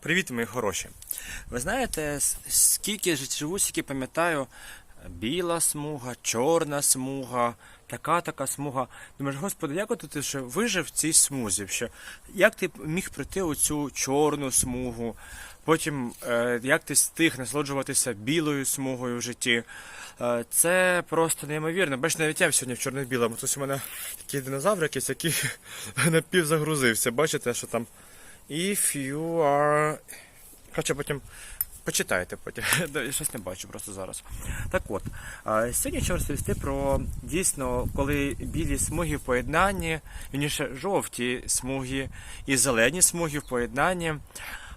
Привіт, мої хороші. Ви знаєте, скільки живу, скільки пам'ятаю, біла смуга, чорна смуга, така така смуга. Думаєш, господи, як от ти ще вижив в цій смузі? Ще? Як ти міг пройти оцю чорну смугу? Потім е, як ти встиг насолоджуватися білою смугою в житті? Е, це просто неймовірно. Бачиш, навіть я сьогодні в чорно-білому. Тут у мене такий динозавр якийсь, який напівзагрузився. Бачите, що там If you are. Хоча потім почитайте потім. Я щось не бачу просто зараз. Так от, сьогодні хочу розповісти про дійсно, коли білі смуги в поєднанні, вірніше жовті смуги і зелені смуги в поєднанні.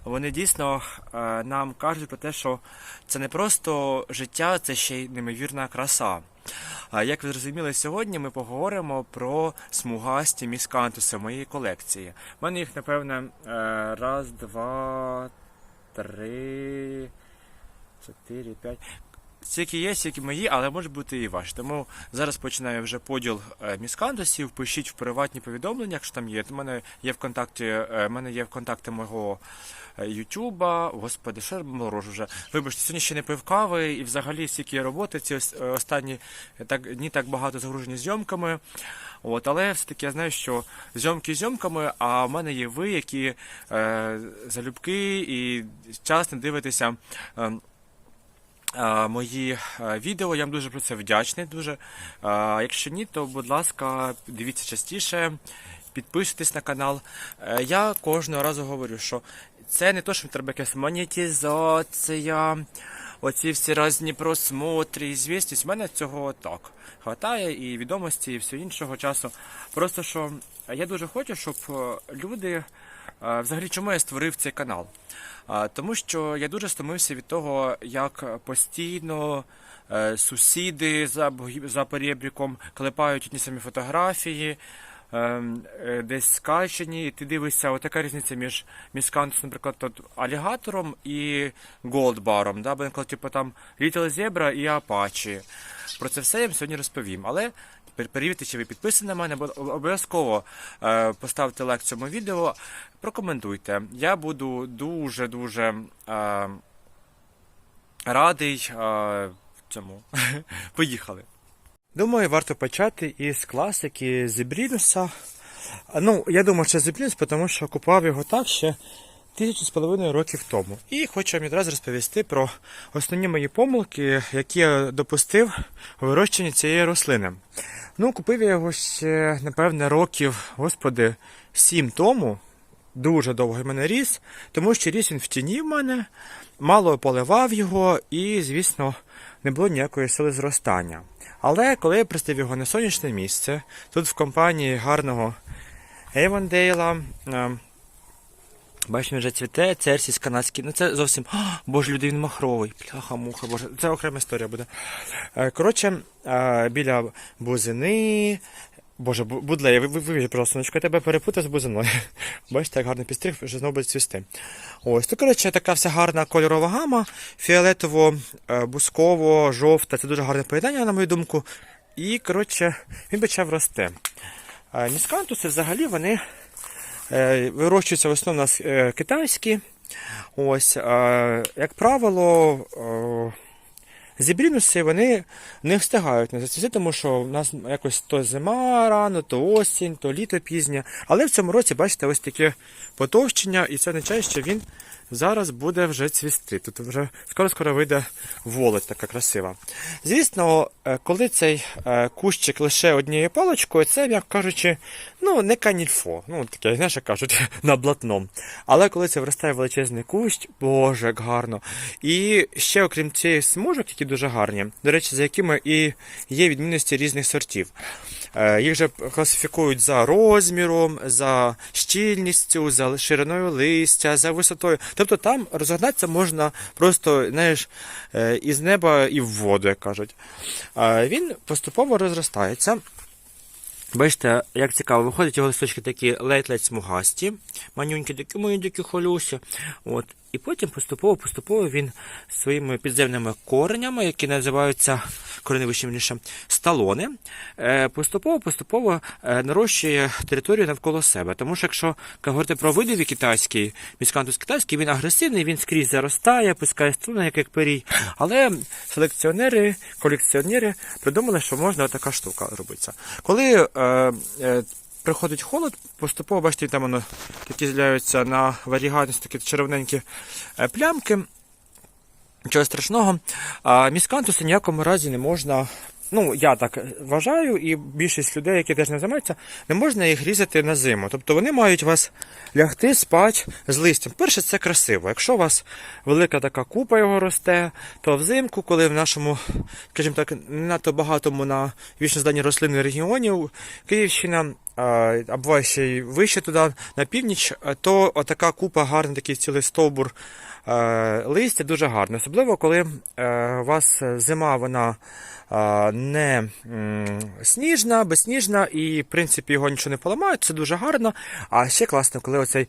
Вони дійсно е, нам кажуть про те, що це не просто життя, це ще й неймовірна краса. Як ви зрозуміли, сьогодні ми поговоримо про смугасті міскантуси моєї колекції. У мене їх, напевне, е, раз, два, три, чотири, п'ять. Стільки є, стільки мої, але може бути і ваші. Тому зараз починаю вже поділ е, міскантусів. Пишіть в приватні повідомлення, якщо там є. У мене є в контакті, е, мене є в контакти мого е, Ютуба. Господи, що я морожу вже. Вибачте, сьогодні ще не пив кави і взагалі стільки роботи. Ці останні так дні так багато загружені зйомками. От, але все-таки я знаю, що зйомки зйомками, а в мене є ви, які е, залюбки і часто дивитеся. Е, мої відео. Я вам дуже про це вдячний. Дуже. Якщо ні, то будь ласка, дивіться частіше, підписуйтесь на канал. Е, Я кожного разу говорю, що це не то, що треба якась монетизація, оці всі різні просмотри, і звістість. У мене цього так хватає і відомості, і всього іншого часу. Просто що я дуже хочу, щоб е, люди. Взагалі, чому я створив цей канал? Тому що я дуже стомився від того, як постійно е, сусіди за, перебріком клепають ті самі фотографії, ем, е, десь скачені, і ти дивишся, отака різниця між міскантус, наприклад, алігатором і голдбаром. Да? Типу, там Little Zebra і Apache. Про це все я вам сьогодні розповім. Але перевірте, чи ви підписані на мене, бо обов'язково е, поставте лайк цьому відео, прокоментуйте. Я буду дуже-дуже е, радий е, цьому. Поїхали. Думаю, варто почати із класики Зебрінуса. А, Ну, я думаю, що Зебрінус, тому що купував його так ще тисячу з половиною років тому. І хочу вам відразу розповісти про основні мої помилки, які я допустив у вирощенні цієї рослини. Ну, купив я його ще, напевне, років, господи, сім тому. Дуже довго в мене ріс, тому що ріс він в тіні в мене, мало поливав його і, звісно, не було ніякої сили зростання. Але коли я пристав його на сонячне місце, тут в компанії гарного Ейвондейла, е, бачимо, вже цвіте, церсіс канадський, ну це зовсім, а, боже, люди, він махровий, пляха-муха, боже, це окрема історія буде. Е, Коротше, е, біля бузини, Боже, бу- будлеє, ви, ви, ви просто, я тебе перепутав з бузиною. Бачите, як гарно підстриг, вже знову буде цвісти. Ось, то, коротше, така вся гарна кольорова гама, фіолетово, е, бусково, жовта, це дуже гарне поєднання, на мою думку. І, коротше, він почав рости. Міскантуси взагалі вони вирощуються в основному е, китайські. Ось, е, як правило, е, Зібрінуси вони не встигають на зацвісти, тому що в нас якось то зима рано, то осінь, то літо пізнє. Але в цьому році, бачите, ось таке потовщення, і це означає, що він зараз буде вже цвісти. Тут вже скоро-скоро вийде волоть така красива. Звісно, е, коли цей е, кущик лише однією паличкою, це, як кажучи, ну, не канільфо. Ну, таке, знаєш, як кажуть, на блатном. Але коли це виростає величезний кущ, боже, як гарно. І ще, окрім цієї смужок, дуже гарні, до речі, за якими і є відмінності різних сортів. Е, Їх же класифікують за розміром, за щільністю, за шириною листя, за висотою. Тобто там розгадатися можна просто, знаєш, е, із неба і в воду, як кажуть. Е, Він поступово розростається. Бачите, як цікаво, виходять його листочки такі ледь-ледь манюнькі такі, мої такі холюсі. От. І потім поступово-поступово він своїми підземними коренями, які називаються кореневищем сталони, е, поступово-поступово е, нарощує територію навколо себе. Тому що якщо говорити про видові китайський, міскантус китайський, він агресивний, він скрізь заростає, пускає струни, як, як перій. Але селекціонери, колекціонери придумали, що можна така штука робитися. Коли е, е, приходить холод, поступово, бачите, там воно такі з'являються на варігатність такі червоненькі е, плямки. Нічого страшного. А міскантуси ніякому разі не можна. Ну, я так вважаю, і більшість людей, які теж не займаються, не можна їх різати на зиму. Тобто вони мають вас лягти спати з листям. Перше, це красиво. Якщо у вас велика така купа його росте, то взимку, коли в нашому, скажімо так, не надто багатому на вічно здані рослини регіонів, Київщина, а, а буває ще й вище туди, на північ, то отака купа гарний такий цілий стовбур листя дуже гарно. Особливо, коли е, у вас зима вона е, не сніжна, безсніжна, і в принципі його нічого не поламає, це дуже гарно. А ще класно, коли оцей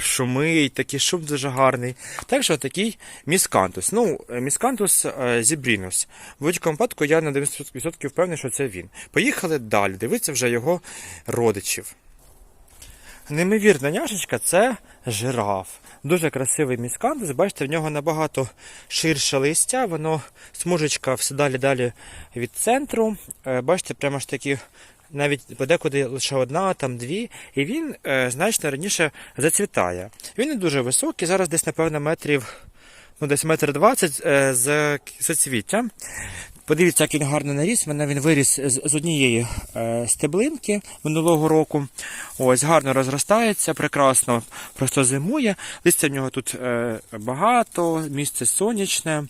шумить, такий шум дуже гарний. Так що такий міскантус. Ну, е, міскантус е, зібрінус. В будь-якому випадку я на 90% впевнений, що це він. Поїхали далі, дивитися вже його родичів. Неймовірна няшечка це жираф. Дуже красивий міскантус. Бачите, в нього набагато ширше листя, воно смужечка все далі далі від центру. Е, Бачите, прямо ж такі. Навіть подекуди лише одна, там дві, і він е, значно раніше зацвітає. Він не дуже високий, зараз десь, напевно, метрів, ну десь метр двадцять е, з соцвіття. Подивіться, як він гарно наріс. Мене він виріс з, однієї е, стеблинки минулого року. Ось гарно розростається, прекрасно просто зимує. Листя в нього тут е, багато, місце сонячне.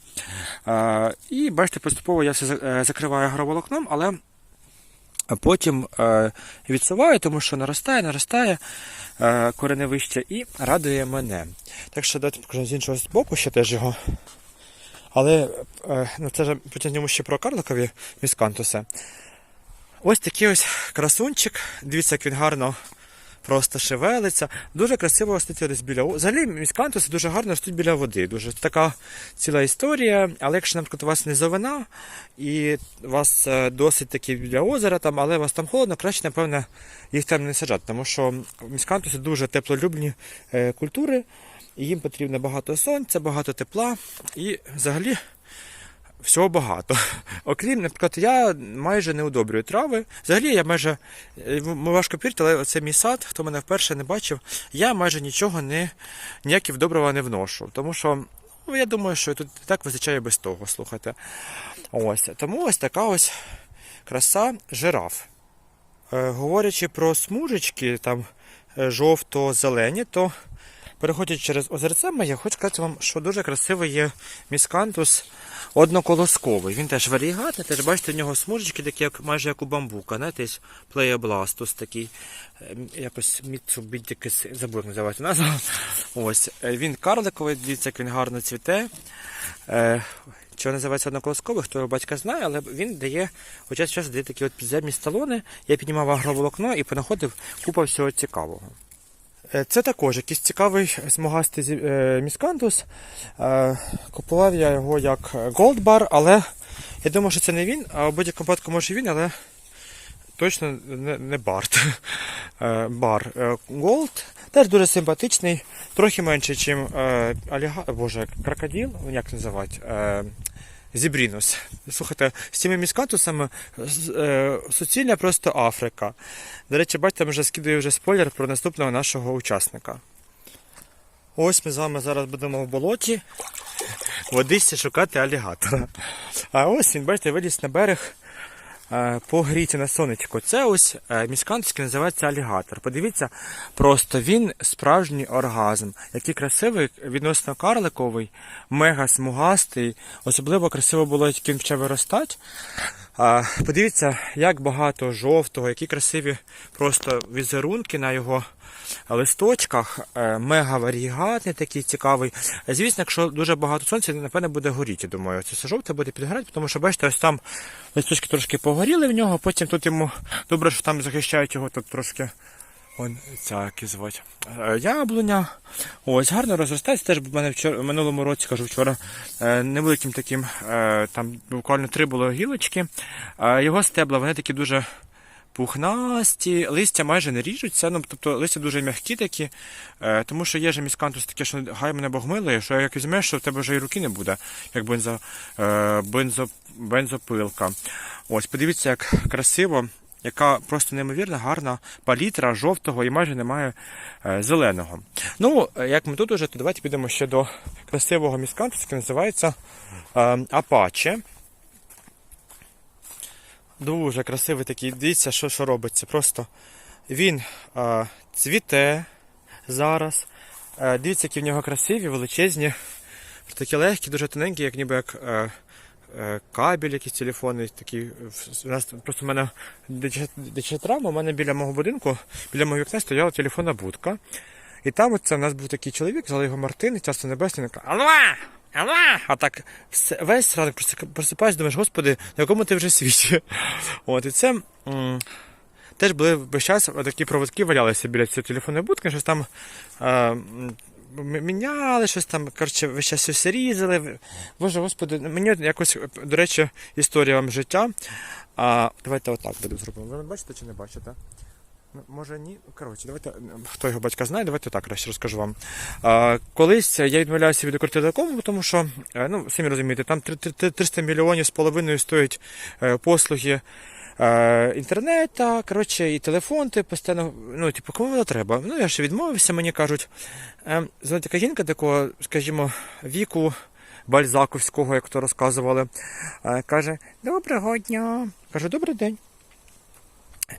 Е, і бачите, поступово я все закриваю агроволокном, але потім відсуваю, тому що наростає, наростає кореневище і радує мене. Так що давайте покажу з іншого боку ще теж його. Але е, ну, це ж потягнемо ще про карликові міскантуси. Ось такий ось красунчик. Дивіться, як він гарно просто шевелиться. Дуже красиво ростуть десь біля. Взагалі міскантуси дуже гарно ростуть біля води. Дуже така ціла історія. Але якщо, наприклад, у вас низовина і у вас е, досить таки біля озера, там, але у вас там холодно, краще, напевно, їх там не саджати, тому що міскантуси дуже теплолюбні е, культури. Їм потрібно багато сонця, багато тепла і взагалі всього багато. Окрім, наприклад, я майже не удобрюю трави. Взагалі я майже, е, важко повірити, але це мій сад, хто мене вперше не бачив, я майже нічого не, ніякі вдобрива не вношу. Тому що ну, я думаю, що тут так вистачає без того, слухайте. Ось. Тому ось така ось краса жираф. Е, говорячи про смужечки, там е, жовто-зелені, то переходячи через озерце, я хочу сказати вам, що дуже красивий є міскантус одноколосковий. Він теж варігатний, теж бачите, в нього смужечки такі, як майже як у бамбука, знаєте, плеєбластус такий. е, Якось Mitsubishi, забув як називати назву. Ось. е, Він карликовий, дивіться, як він гарно цвіте. Е, Чого називається одноколосковий, хто його батька знає, але він дає у час час дає такі от підземні сталони. Я піднімав агроволокно і понаходив купу всього цікавого. Е, Це також якийсь цікавий смугастий е, міскантус. Е, Купував я його як Bar, але я думаю, що це не він, а в будь-якому випадку може він, але точно не, не Барт. Бар Gold. Теж дуже симпатичний, трохи менше, ніж аліга... Боже, крокодил, як називати? Зібрінус. Слухайте, з цими міскантусами е, суцільна просто Африка. До речі, бачите, вже скидаю вже спойлер про наступного нашого учасника. Ось ми з вами зараз будемо в болоті в Одесі шукати алігатора. А ось він, бачите, виліз на берег е, погріти на сонечко. Це ось е, міскантський називається алігатор. Подивіться, просто він справжній оргазм, який красивий, відносно карликовий, мега смугастий. Особливо красиво було, як він почав виростати. Подивіться, як багато жовтого, які красиві просто візерунки на його листочках. Е, Мега варігатний такий цікавий. Звісно, якщо дуже багато сонця, напевне буде горіти. Думаю, це жовте буде підгорати, тому що бачите, ось там листочки трошки погоріли в нього, потім тут йому добре, що там захищають його тут трошки Вон ця звуть. Е, Яблуня. Ось гарно розростається. Теж в мене вчора в минулому році, кажу вчора, е, невеликим таким, там буквально три було гілочки. Його стебла, вони такі дуже пухнасті, листя майже не ріжуться, ну тобто листя дуже м'які такі, е, тому що є же міскантус таке, що гай мене Бог милує, що як візьмеш, що в тебе вже і руки не буде, як бензо, е, бензо, бензопилка. Ось, подивіться, як красиво, яка просто неймовірна, гарна палітра жовтого і майже немає е, зеленого. Ну, як ми тут уже, то давайте підемо ще до красивого міскантусу, який називається Апаче. Дуже красивий такий. Дивіться, що, що робиться. Просто він а, цвіте зараз. А, дивіться, які в нього красиві, величезні, такі легкі, дуже тоненькі, як ніби як е, е, кабель, якийсь телефонний. Такий. У нас просто в мене травма, у мене біля мого будинку, біля мого вікна стояла телефонна будка. І там оце у нас був такий чоловік, звали його Мартин, часто небесний, він каже, Алло! А так весь ранок просипаєш, думаєш, господи, на якому ти вже світі? От, і це теж були весь час такі проводки валялися біля цієї телефонної будки, щось там е, міняли, щось там, коротше, весь час все різали. Боже, господи, мені якось, до речі, історія вам життя. А, давайте отак буде зробимо. Ви бачите чи не бачите? Може ні. Коротше, давайте, хто його батька знає, давайте так краще розкажу вам. А, колись я відмовлявся від Укртелекому, тому що, е, ну, самі розумієте, там три- три- 300 мільйонів з половиною стоять е, послуги е, інтернету, коротше, і телефон, ти постійно, ну, типу, кому воно треба? Ну, я ще відмовився, мені кажуть. Знаєте, така жінка такого, скажімо, віку. Бальзаковського, як то розказували, каже: Доброго дня. Кажу, добрий день.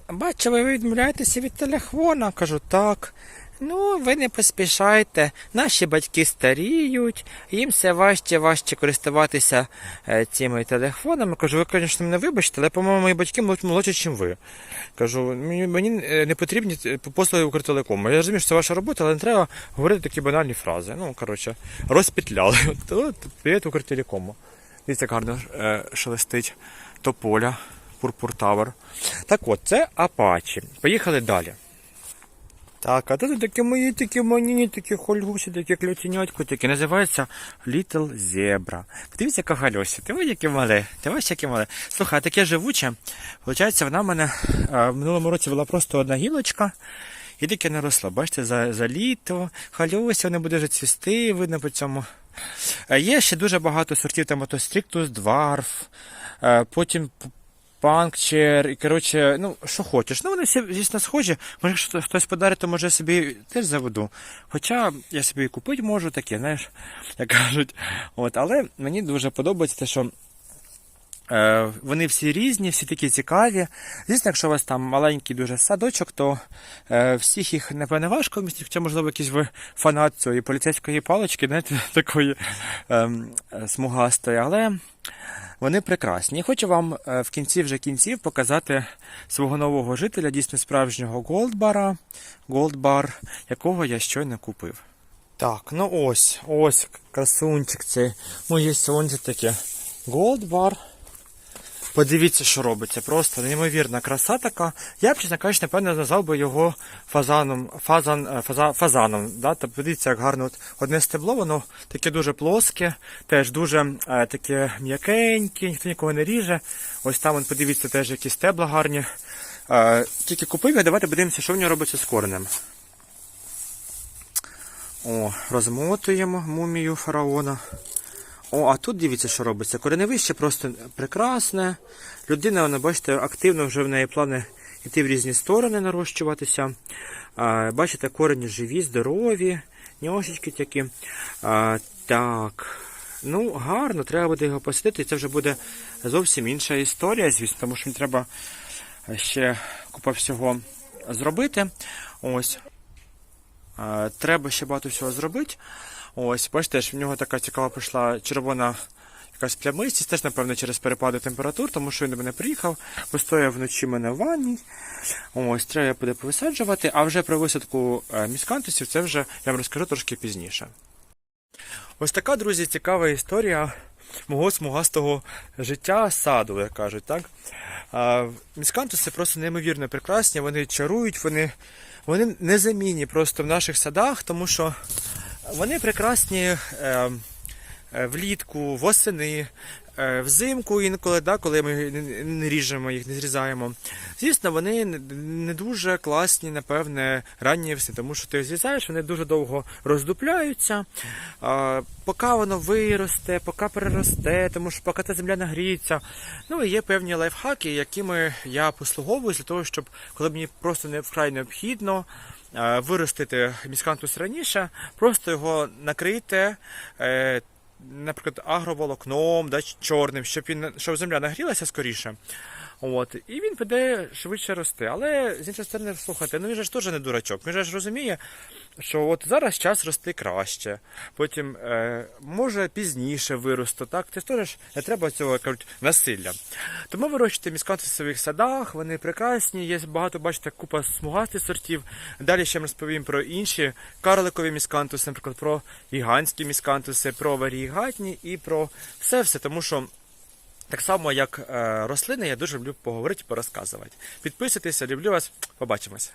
Бачу, ви відмовляєтеся від телефона. Кажу, так. Ну, ви не поспішайте. Наші батьки старіють, їм все важче, важче користуватися е, цими телефонами. Кажу, ви, звісно, мене вибачте, але, по-моєму, мої батьки молодші, ніж ви. Кажу, мені, е, не потрібні е, послуги Укртелекому. Я розумію, що це ваша робота, але не треба говорити такі банальні фрази. Ну, коротше, розпітляли. Привіт Укртелекому. Дивіться, як гарно шелестить тополя. Пурпур Тавер. Так от, це Апачі. Поїхали далі. Так, а тут такі мої такі маніні, такі хольгусі, такі кльотінятко, такі називаються Little Zebra. Подивіться, яка гальося. Ти ось яке мале, ти ось яке мале. Слухай, таке живуче. Получається, вона в мене а, в минулому році була просто одна гілочка. І таке не росла. Бачите, за, за літо, хальося, вона буде цвісти, видно по цьому. Е, Є ще дуже багато сортів, там ото Strictus Dwarf, е, потім панкчер, і коротше, ну, що хочеш. Ну, вони всі, звісно, схожі. Може, хтось подарить, то може собі теж заведу. Хоча я собі і купити можу таке, знаєш, як кажуть. От, але мені дуже подобається те, що. Е, Вони всі різні, всі такі цікаві. Звісно, якщо у вас там маленький дуже садочок, то е, всіх їх напевне важко вмістити, хоча, можливо, якийсь ви фанат цієї поліцейської палички, знаєте, такої ем, е, смугастої, але вони прекрасні. І хочу вам в кінці вже кінців показати свого нового жителя, дійсно справжнього голдбара, голдбар, якого я щойно купив. Так, ну ось, ось красунчик цей, моє сонце таке. Голдбар. Подивіться, що робиться. Просто неймовірна краса така. Я б, чесно кажучи, напевно, назвав би його фазаном, фазан, е, фаза, фазаном. Да? Тобто, подивіться, як гарно от одне стебло, воно таке дуже плоске, теж дуже е, таке м'якеньке, ніхто нікого не ріже. Ось там, подивіться, теж які стебла гарні. Е, тільки купив я, давайте подивимося, що в нього робиться з коренем. О, розмотуємо мумію фараона. О, а тут дивіться, що робиться. Кореневище просто прекрасне. Людина, вона, бачите, активно вже в неї плани йти в різні сторони, нарощуватися. Бачите, корені живі, здорові, ньошечки такі. Так. Ну, гарно, треба буде його посадити. І це вже буде зовсім інша історія, звісно, тому що мені треба ще купа всього зробити. Ось. Треба ще багато всього зробити. Ось, бачите, в нього така цікава пішла червона якась плямистість, теж, напевно, через перепади температур, тому що він до мене приїхав, постояв вночі мене в ванні. Ось, треба буде повисаджувати, а вже про висадку е, міскантусів це вже я вам розкажу трошки пізніше. Ось така, друзі, цікава історія мого смугастого життя саду, як кажуть, так? Міскантуси просто неймовірно прекрасні, вони чарують, вони вони незамінні просто в наших садах, тому що вони прекрасні е, е, влітку, восени, е, взимку інколи, да, коли ми не- ріжемо їх, не зрізаємо. Звісно, вони не- дуже класні, напевне, ранні весни, тому що ти зрізаєш, вони дуже довго роздупляються. Поки воно виросте, поки переросте, тому що поки та земля нагріється. Ну і є певні лайфхаки, якими я послуговуюсь для того, щоб коли мені просто не вкрай необхідно. Е, Виростити міскантус раніше, просто його накрийте, е, наприклад, агроволокном, да, чорним, щоб він щоб земля нагрілася скоріше. От, і він піде швидше рости. Але з іншої сторони, слухайте, ну він же ж теж не дурачок. Він же ж розуміє, що от зараз час рости краще, потім е, може пізніше вирости. Так, ж теж не треба цього кажуть, насилля. Тому вирощуйте місканти в своїх садах, вони прекрасні. Є багато, бачите, купа смугастих сортів. Далі ще розповім про інші карликові міскантуси, наприклад, про гігантські міскантуси, про варігатні і про все все, тому що. Так само, як е, рослини, я дуже люблю поговорити, порозказувати. Підписуйтеся, люблю вас. Побачимось.